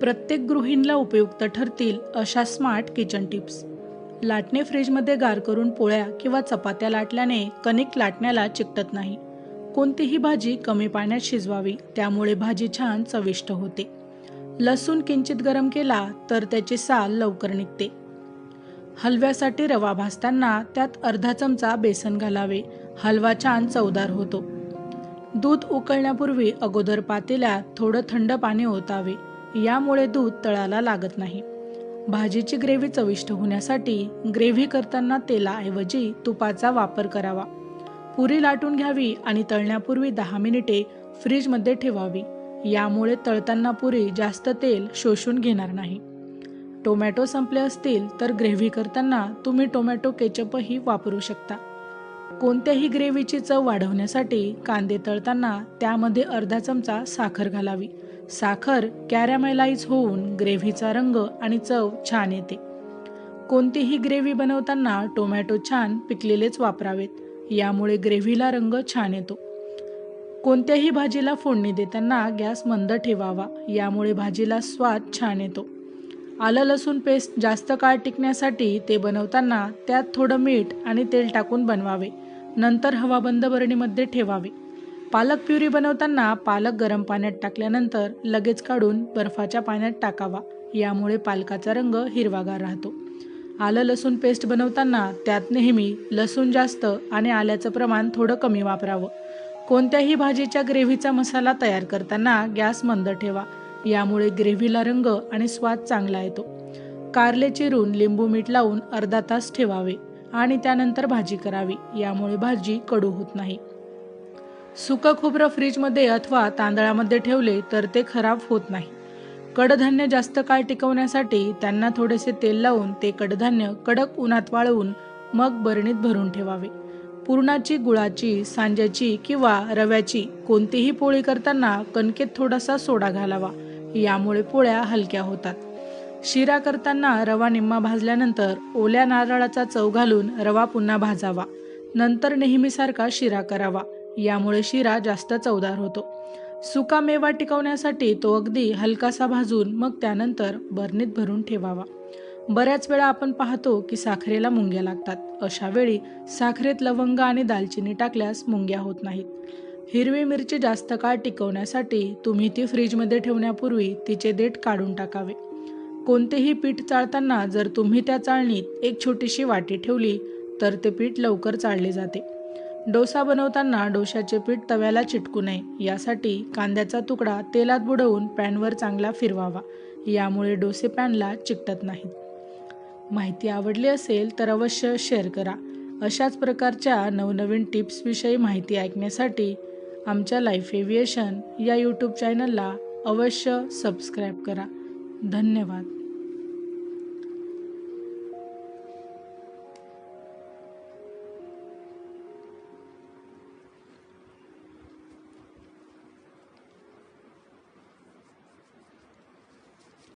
प्रत्येक गृहिणीला उपयुक्त ठरतील अशा स्मार्ट किचन टिप्स. लाटणे फ्रीजमध्ये गार करून पोळ्या किंवा चपात्या लाटल्याने कणिक लाटण्याला चिकटत नाही. कोणतीही भाजी कमी पाण्यात शिजवावी त्यामुळे भाजी छान चविष्ट होते. लसूण किंचित गरम केला तर त्याची साल लवकर निघते. हलव्यासाठी रवा भाजताना त्यात अर्धा चमचा बेसन घालावे हलवा छान चवदार होतो. दूध उकळण्यापूर्वी अगोदर पातेल्यात थोडं थंड पाणी ओतावे. यामुळे दूध तळाला लागत नाही. भाजीची ग्रेव्ही चविष्ट होण्यासाठी ग्रेव्ही करताना तेलाऐवजी तुपाचा वापर करावा. पुरी लाटून घ्यावी आणि तळण्यापूर्वी दहा मिनिटे फ्रीजमध्ये ठेवावी. यामुळे तळताना पुरी जास्त तेल शोषून घेणार नाही. टोमॅटो संपले असतील तर ग्रेव्ही करताना तुम्ही टोमॅटो केचपही वापरू शकता. कोणत्याही ग्रेव्हीची चव वाढवण्यासाठी कांदे तळताना त्यामध्ये अर्धा चमचा साखर घालावी. साखर कॅरॅमेलाइज होऊन ग्रेव्हीचा रंग आणि चव छान येते. कोणतीही ग्रेव्ही बनवताना टोमॅटो छान पिकलेलेच वापरावेत. यामुळे ग्रेव्हीला रंग छान येतो. कोणत्याही भाजीला फोडणी देताना गॅस मंद ठेवावा. यामुळे भाजीला स्वाद छान येतो. आलं लसूण पेस्ट जास्त काळ टिकण्यासाठी ते बनवताना त्यात थोडं मीठ आणि तेल टाकून बनवावे. नंतर हवाबंद बरणीमध्ये ठेवावे. पालक प्युरी बनवताना पालक गरम पाण्यात टाकल्यानंतर लगेच काढून बर्फाच्या पाण्यात टाकावा. यामुळे पालकाचा रंग हिरवागार राहतो. आलं लसूण पेस्ट बनवताना त्यात नेहमी लसूण जास्त आणि आल्याचं प्रमाण थोडं कमी वापरावं. कोणत्याही भाजीच्या ग्रेव्हीचा मसाला तयार करताना गॅस मंद ठेवा. यामुळे ग्रेव्हीला रंग आणि स्वाद चांगला येतो. कारले चिरून लिंबू मीठ लावून अर्धा तास ठेवावे आणि त्यानंतर भाजी करावी. यामुळे भाजी कडू होत नाही. सुकं खोबरं फ्रीजमध्ये अथवा तांदळामध्ये ठेवले तर ते खराब होत नाही. कडधान्य जास्त काळ टिकवण्यासाठी त्यांना थोडेसे तेल लावून ते कडधान्य कडक उन्हात वाळवून मग बरणीत भरून ठेवावे. पुरणाची गुळाची सांज्याची किंवा रव्याची कोणतीही पोळी करताना कणकेत थोडासा सोडा घालावा. यामुळे पोळ्या हलक्या होतात. शिरा करताना रवा निम्मा भाजल्यानंतर ओल्या नारळाचा चव घालून रवा पुन्हा भाजावा. नंतर नेहमीसारखा शिरा करावा. यामुळे शिरा जास्त चवदार होतो. सुका मेवा टिकवण्यासाठी तो अगदी हलकासा भाजून मग त्यानंतर बरणीत भरून ठेवावा. बऱ्याच वेळा आपण पाहतो की साखरेला मुंग्या लागतात. अशा वेळी साखरेत लवंग आणि दालचिनी टाकल्यास मुंग्या होत नाहीत. हिरवी मिरची जास्त काळ टिकवण्यासाठी तुम्ही ती फ्रीजमध्ये ठेवण्यापूर्वी तिचे देठ काढून टाकावे. कोणतेही पीठ चाळताना जर तुम्ही त्या चाळणीत एक छोटीशी वाटी ठेवली तर ते पीठ लवकर चाळले जाते. डोसा बनवताना डोशाचे पीठ तव्याला चिटकू नये. यासाठी कांद्याचा तुकडा तेलात बुडवून पॅनवर चांगला फिरवावा. यामुळे डोसे पॅनला चिकटत नाहीत. माहिती आवडली असेल तर अवश्य शेअर करा. अशाच प्रकारच्या नवनवीन टिप्सविषयी माहिती ऐकण्यासाठी आमच्या लाईफ एव्हिएशन या यूट्यूब चॅनलला अवश्य सबस्क्राईब करा. धन्यवाद.